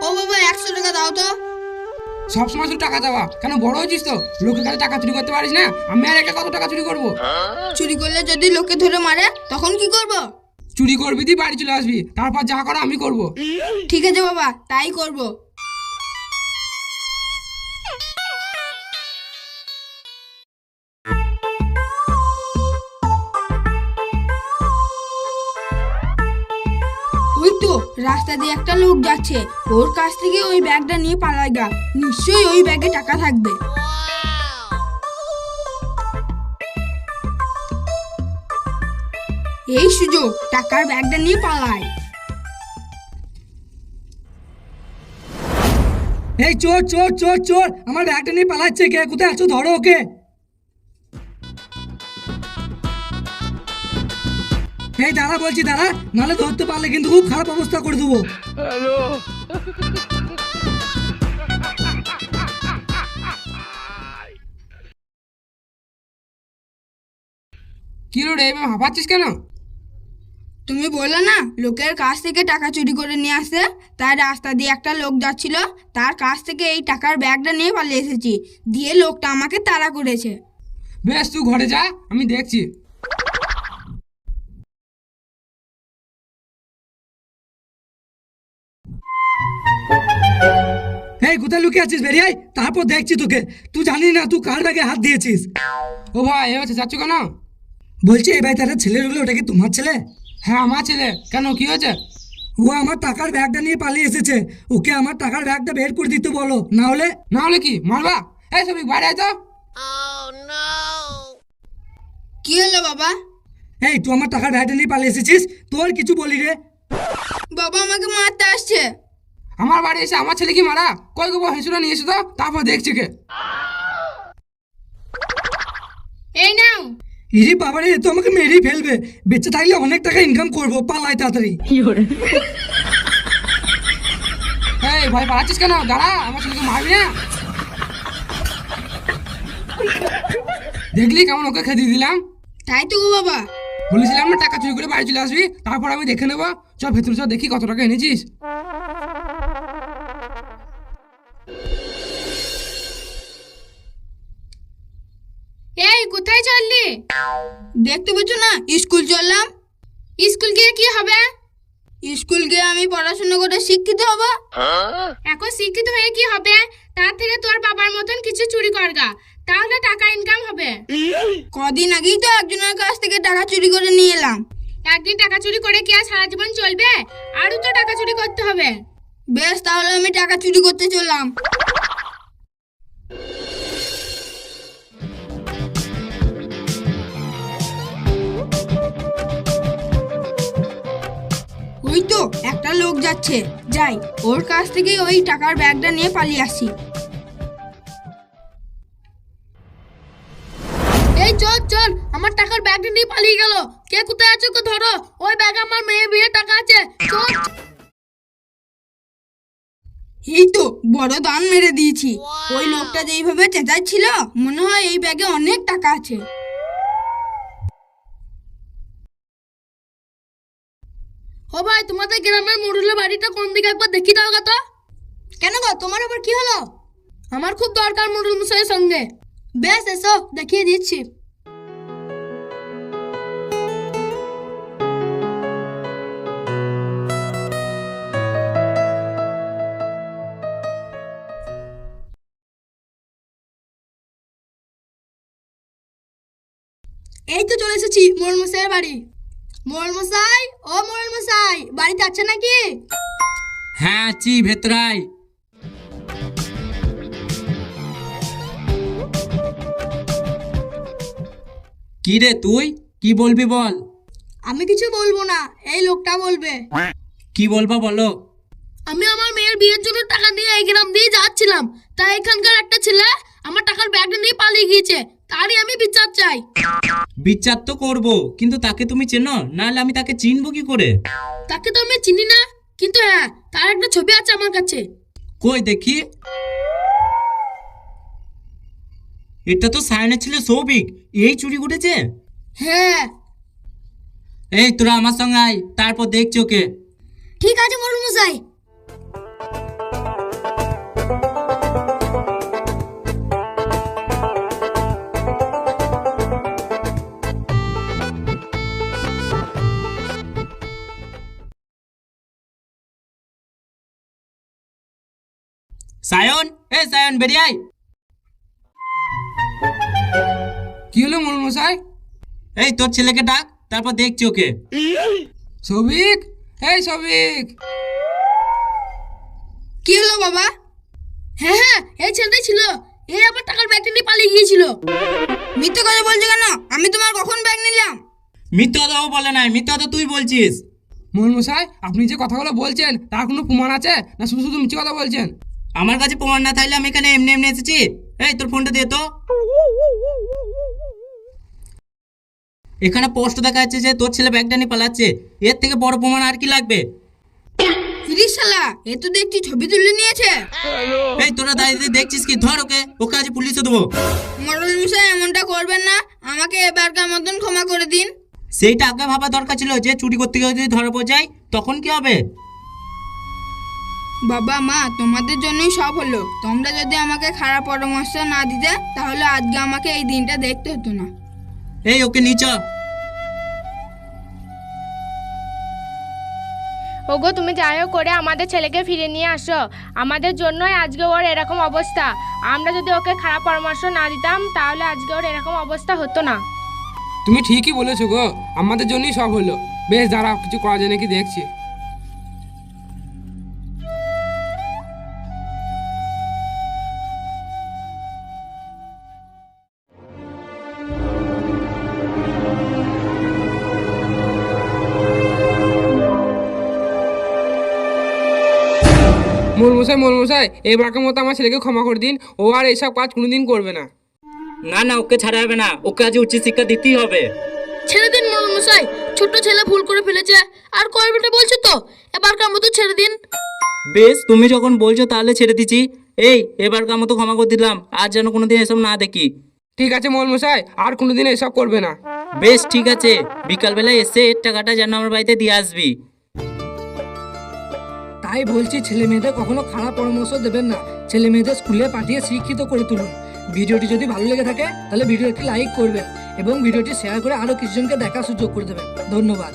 ও বাবা একশো টাকা দাও তো। সবসময় শুধু টাকা দেওয়া কেন বড় হয়েছিস তো? লোকের কাছে টাকা চুরি করতে পারিস না? আমি আর একা কত টাকা চুরি করব? চুরি করলে যদি লোকে ধরে মারে তখন কি করব? চুরি করবি তুই বাড়ি চলে আসবি। তারপর যা করো আমি করব। ঠিক আছে বাবা তাই করব। রাস্তা দিয়ে একটা লোক যাচ্ছে। ওর কাছ থেকে ওই ব্যাগটা নিয়ে পালাই গা। নিশ্চয়ই ওই ব্যাগে টাকা থাকবে। এই সুযোগ, টাকার ব্যাগটা নিয়ে পালাই। এই চোর চোর চোর চোর! আমার ব্যাগটা নিয়ে পালাচ্ছে কে? কোথায় আছো? ধরো ওকে! এই দাঁড়া বলছি দাঁড়া। নাহলে ধরতে পারলে কিন্তু খুব খারাপ অবস্থা করে দেবো। কি রে এভাবে হাঁপাচ্ছিস কেন? তুমি বললে না লোকের কাছ থেকে টাকা চুরি করে নিয়ে আসতে তাই রাস্তা দিয়ে একটা লোক যাচ্ছিল তার কাছ থেকে এই টাকার ব্যাগটা নিয়ে পালিয়ে এসেছি দিয়ে লোকটা আমাকে তাড়া করেছে। বেশ তুই ঘরে যা আমি দেখছি। কোথায় লুকিয়ে আছিস বেরিয়ে আয়, তারপর দেখছি তোকে। তুই জানি না তুই কার ব্যাগে হাত দিয়েছিস? ও ভাই এবার যাচ্ছ কেন? বলছি এই ভাই তারা ছেলে ঢুকলো ওটা কি তোমার ছেলে? হ্যাঁ আমার ছেলে। কেন কি হয়েছে? ও আমার টাকার ব্যাগটা নিয়ে পালিয়ে এসেছে। ওকে আমার টাকার ব্যাগটা বের করে দিতে বলো না হলে? না হলে কি? মারবা? এই সবই বাইরে আয় তো। কি হলো বাবা? এই তুই আমার টাকার ব্যাগটা নিয়ে পালিয়ে এসেছিস? তোর কিছু বলি রে। বাবা আমাকে মারতে আসছে। আমার বাড়ি এসে আমার ছেলে কি মারা? কই গো হেসুরা নিয়ে এসো তো তারপর দেখছি কে। এই নাও। ইরি বাবারে এ তো আমাকে মেরেই ফেলবে। বেঁচে থাকলে অনেক টাকা ইনকাম করব। পালাই তাড়াতাড়ি। এই ভয় পালাচ্ছিস কেন? দাঁড়া আমার ছেলেকে মারবি না? দেখলি কেমন ওকে খেতে দিলাম? তাই তো গো বাবা। বলেছিলাম না টাকা চুরি করে বাড়ি চলে আসবি। তারপর আমি দেখে নেব। চল ভেতরে চল দেখি কত টাকা এনেছিস। দেখতে পেছো না? স্কুল চললাম। স্কুল গিয়ে কি হবে? স্কুল গিয়ে আমি পড়াশোনা করে শিক্ষিত হব। এখন শিক্ষিত হয়ে কি হবে? তার থেকে তোর বাবার মতন কিছু চুরি করগা তাহলে টাকা ইনকাম হবে। কদিন আগেই তো একজনের কাছ থেকে টাকা চুরি করে নিয়ে এলাম। একদিন টাকা চুরি করে কি আর সারা জীবন চলবে? আরও তো টাকা চুরি করতে হবে। বেশ, তাহলে আমি টাকা চুরি করতে চললাম। একটা লোক যাচ্ছে। যাই ওর কাছ থেকে ওই টাকার ব্যাগটা নিয়ে পালিয়ে আসি। এই চল চল আমার টাকার ব্যাগটা নিয়ে পালিয়ে গেল। কে কোথায় আছো কে ধরো। ওই ব্যাগ আমার মেয়ে বিয়ে টাকা আছে। চল এই তো বড় দান মেরে দিয়েছি। ওই লোকটা যেইভাবে চেঁচাচ্ছিল মনে হয় এই ব্যাগে অনেক টাকা আছে। ও ভাই তোমাদের গ্রামের মুরুলের বাড়িটা কোন দিকে একবার দেখি দাও গা তো। কেন গো? তোমার আবার কি হলো? আমার খুব দরকার মুরুল মশাইয়ের সঙ্গে। বেশ এসো দেখিয়ে দিচ্ছি। এই তো চলে এসেছি মোড়ল মশাইয়ের বাড়ি। মোড়ল মশাই ও মোড়ল মশাই বাড়িতে আছে নাকি? হ্যাঁ আছি ভেতরাই। কি রে তুই? কি বলবি বল? আমি কিছু বলব না এই লোকটা বলবে। কি বলব বলো? আমি আমার মেয়ের বিয়ের জন্য টাকা নিয়ে এই গ্রাম দিয়ে যাচ্ছিলাম। তাই এখানকার একটা ছেলে আমার টাকার ব্যাগটা নিয়ে পালিয়ে গিয়েছে। বিচার চাই। বিচার তো করব কিন্তু তাকে তুমি চেনো? নাহলে আমি তাকে চিনবো কি করে? তাকে তো আমি চিনি না কিন্তু হ্যাঁ তার একটা ছবি আছে আমার কাছে। কই দেখি? এটা তো সায়নের ছেলে সৌভিক এই চুরি করেছে হ্যাঁ। এই তোরা আমার সঙ্গে আয় তারপর দেখছি ওকে। ঠিক আছে মোড়ল মশাই। সায়ন এ সায়ন বেরিয়ে আয়। কি হলো মোড়ল মশাই? এই তোর ছেলেকে ডাক তারপর দেখছি ওকে। সৌভিক? এই সৌভিক। কি হলো বাবা? হ্যাঁ হ্যাঁ এই ছেলেটাই ছিল। এই আমার টাকার ব্যাগটা নিয়ে পালিয়ে গিয়েছিল। মিথ্যে কথা বলছো কেন? আমি তোমার কখন ব্যাগ নিলাম? মিথ্যা কথাও বলে নাই মিথ্যা কথা তুই বলছিস। মোড়ল মশাই আপনি যে কথাগুলো বলছেন তার কোনো প্রমাণ আছে? না শুধু শুধু মিথ্যে কথা বলছেন? আমার কাছে প্রমাণ না থাকলে আমি এখানে এমনি এমনি এসেছি। এই তোর ফোনটা দিয়ে তো। এখানে পোস্ট দেখা যাচ্ছে যে তোর ছেলে ব্যাগটা নিয়ে পালাচ্ছে। এর থেকে বড় প্রমাণ আর কি লাগবে? ফিরিস শালা এ তো দেখছি ছবি তুলে নিয়েছে। এই তোরা দাঁড়িয়ে দেখছিস কি? ধর ওকে ওকে আজ পুলিশে দেবো। মডেল মিশাই এমনটা করবেন না। আমাকে এবারকার মতন ক্ষমা করে দিন। সেইটা আগে ভাবা দরকার ছিল যে চুরি করতে গিয়ে যদি ধরা পড়ে যায় তখন কি হবে? বাবা মা তোমাদের জন্যই সব হলো। তোমরা যদি আমাকে খারাপ পরামর্শ না দিতে তাহলে আজকে আমাকে এই দিনটা দেখতে হতো না। এই ওকে নিচ ওগো তুমি যাই হোক করে আমাদের ছেলেকে ফিরে নিয়ে আসো। আমাদের জন্যই আজকে ওর এরকম অবস্থা। আমরা যদি ওকে খারাপ পরামর্শ না দিতাম তাহলে আজকে ওর এরকম অবস্থা হতো না। তুমি ঠিকই বলেছ গো আমাদের জন্যই সব হলো। বেশ দাঁড়া কিছু করা যায় নাকি দেখছি। মোল মশাই মোল মশাই এবারকার মতো আমার ছেলেকে ক্ষমা করে দিন। ও আর এইসব কাজ কোনোদিন করবে না। না না ওকে ছাড়া হবে না। ওকে আজ উচ্চ শিক্ষা দিতেই হবে। ছেড়ে দিন মোড়ল মশাই ছোট ছেলে ভুল করে ফেলেছে। আর করবেটা বলছো তো? এবারকার মতো ছেড়ে দিন। বেশ তুমি যখন বলছো তাহলে ছেড়ে দিচ্ছি। এই এবারকার মতো ক্ষমা করে দিলাম। আর যেন কোনোদিন এসব না দেখি। ঠিক আছে মোল মশাই আর কোনোদিন এসব করবে না। বেশ ঠিক আছে। বিকালবেলা এসে এর টাকাটা যেন আমার বাড়িতে দিয়ে আসবি। তাই বলছি, ছেলে মেয়েদের কখনো খারাপ পরামর্শ দেবেন না। ছেলে মেয়েদের স্কুলে পাঠিয়ে শিক্ষিত করে তুলুন। ভিডিওটি যদি ভালো লেগে থাকে, তাহলে ভিডিও একটি লাইক করবেন এবং ভিডিওটি শেয়ার করে আরও কিছুজনকে দেখার সুযোগ করে দেবেন। ধন্যবাদ।